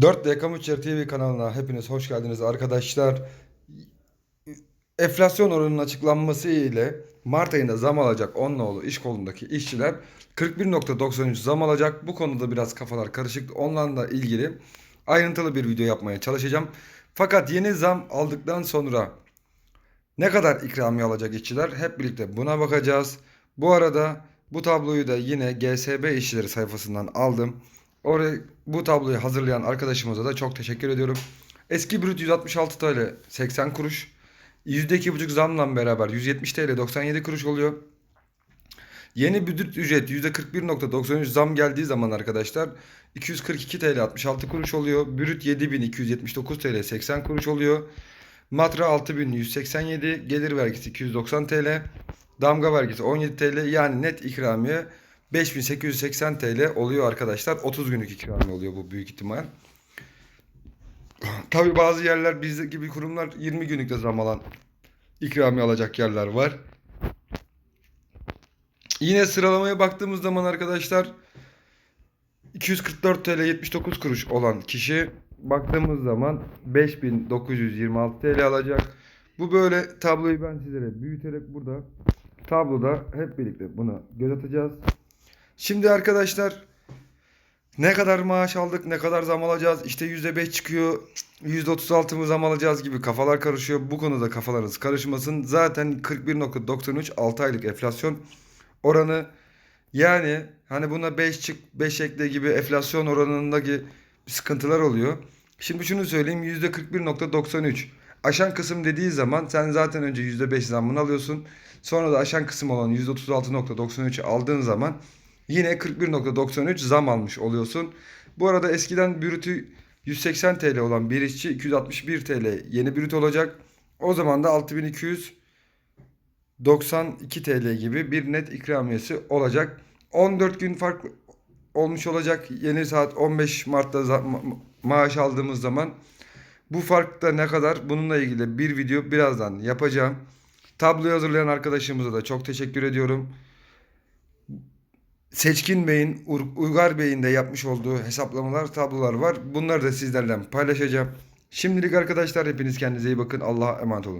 4D Kamuçer TV kanalına hepiniz hoş geldiniz arkadaşlar. Enflasyon oranının açıklanması ile Mart ayında zam alacak 10 nolu iş kolundaki işçiler 41.93 zam alacak. Bu konuda biraz kafalar karışık. Onlarla ilgili ayrıntılı bir video yapmaya çalışacağım. Fakat yeni zam aldıktan sonra ne kadar ikramiye alacak işçiler hep birlikte buna bakacağız. Bu arada bu tabloyu da yine GSB işçileri sayfasından aldım. Oraya bu tabloyu hazırlayan arkadaşımıza da çok teşekkür ediyorum. Eski brüt 166 TL 80 kuruş. %2,5 zamla beraber 170 TL 97 kuruş oluyor. Yeni brüt ücret %41.93 zam geldiği zaman arkadaşlar 242 TL 66 kuruş oluyor. Brüt 7279 TL 80 kuruş oluyor. Matra 6187, gelir vergisi 290 TL, damga vergisi 17 TL yani net ikramiye 5880 TL oluyor arkadaşlar. 30 günlük ikramiye oluyor bu büyük ihtimal. Tabi bazı yerler bizde gibi kurumlar 20 günlük de zam alan ikramiye alacak yerler var. Yine sıralamaya baktığımız zaman arkadaşlar 244 TL 79 kuruş olan kişi baktığımız zaman 5926 TL alacak. Bu böyle tabloyu ben sizlere büyüterek burada tabloda hep birlikte buna göz atacağız. Şimdi arkadaşlar ne kadar maaş aldık, ne kadar zam alacağız, işte %5 çıkıyor, %36 mı zam alacağız gibi kafalar karışıyor. Bu konuda kafalarınız karışmasın. Zaten 41.93 6 aylık enflasyon oranı yani hani buna 5 çık 5 ekle gibi enflasyon oranındaki sıkıntılar oluyor. Şimdi şunu söyleyeyim %41.93 aşan kısım dediği zaman sen zaten önce %5 zammını alıyorsun. Sonra da aşan kısım olan %36.93'ü aldığın zaman yine 41.93 zam almış oluyorsun. Bu arada eskiden bürütü 180 TL olan bir işçi 261 TL yeni brüt olacak. O zaman da 6200 92 TL gibi bir net ikramiyesi olacak. 14 gün fark olmuş olacak. Yeni saat 15 Mart'ta ma- maaş aldığımız zaman bu farkta ne kadar bununla ilgili bir video birazdan yapacağım. Tabloyu hazırlayan arkadaşımıza da çok teşekkür ediyorum. Seçkin Bey'in, Uygar Bey'in de yapmış olduğu hesaplamalar, tablolar var. Bunları da sizlerle paylaşacağım. Şimdilik arkadaşlar hepiniz kendinize iyi bakın. Allah'a emanet olun.